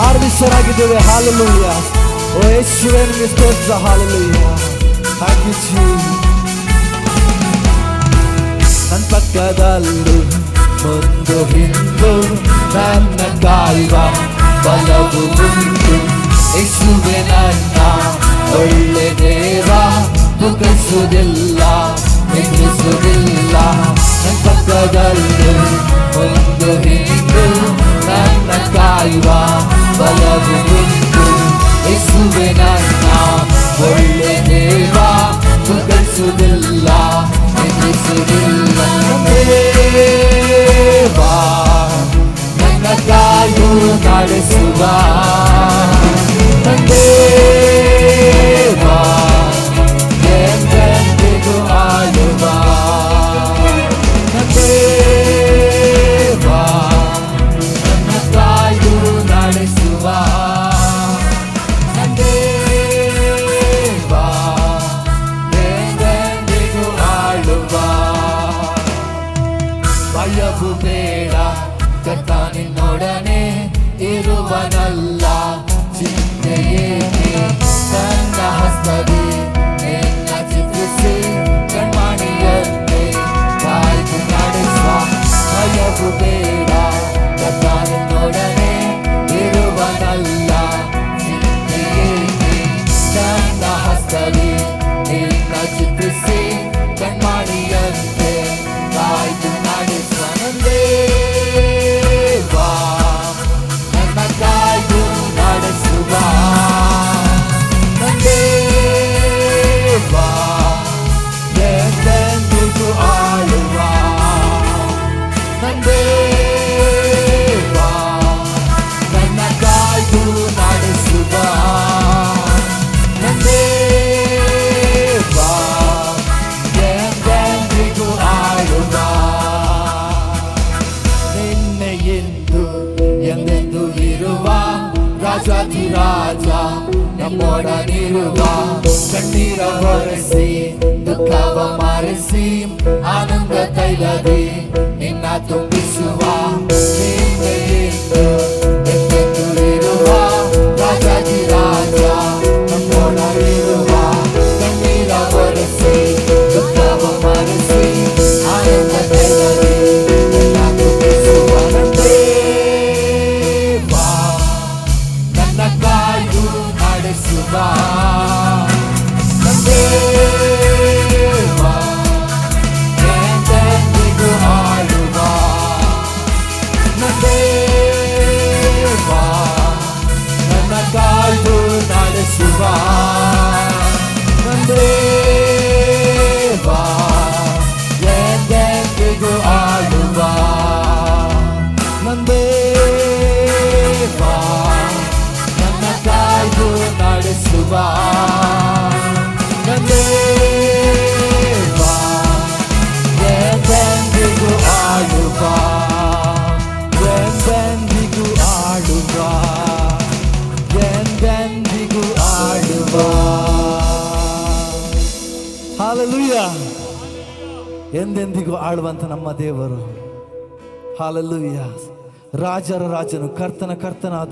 ಆರ್ಮಿಷರಾಗಿದ್ದೇವೆ hallelujah ಓ ಯೇಸುವೆ, ನಿಮಗೆ ಸ್ತೋತ್ರ. ಹಾಲಲುಯ್ಯ ಜೀಸಸ್ ನನ್ನ ಪಕ್ಕದಲ್ಲೂ ಒಂದು ಹಿಂದು, ನನ್ನ ಕಾಯುವ ಬಲವು ಉಂಟು. ಯೇಸುವೆ, ನನ್ನ ಒಳ್ಳೆ ದೇವ ದುಃಖಿಸುವುದಿಲ್ಲ ನಿಲ್ಲಿಸುವುದಿಲ್ಲ ನನ್ನ ಪಕ್ಕದಲ್ಲೂ ಒಂದು ಹಿಂದು ಬಲವು ಉಂಟು ಯೇಸುವೆ ನನ್ನ ಒಳ್ಳೆ ದೇವ ದುಃಖಿಸುವುದಿಲ್ಲ ನಿಲ್ಲಿಸುವುದಿಲ್ಲ ದೇವಾ ನನ್ನ ಕಾಯು ಭಯವು ಬೇಡ. ಕರ್ತ ನಿನ್ನೊಡನೆ ಇರುವನಲ್ಲ. ಚಿಂತೆಯೇಕೆ ராஜாதி ராஜா நம்மோட நிறுவா கண்ணீர வரசி துக்கவ மரசி ஆனந்த தைலதி நின்னா தும் ಎಂದೆಂದಿಗೂ ಆಡುವ. ಹಾಲೆಲೂಯ. ಎಂದೆಂದಿಗೂ ಆಳುವಂತ ನಮ್ಮ ದೇವರು. ಹಾಲೆಲೂಯ. ರಾಜರ ರಾಜನು ಕರ್ತನ ಕರ್ತನಾದ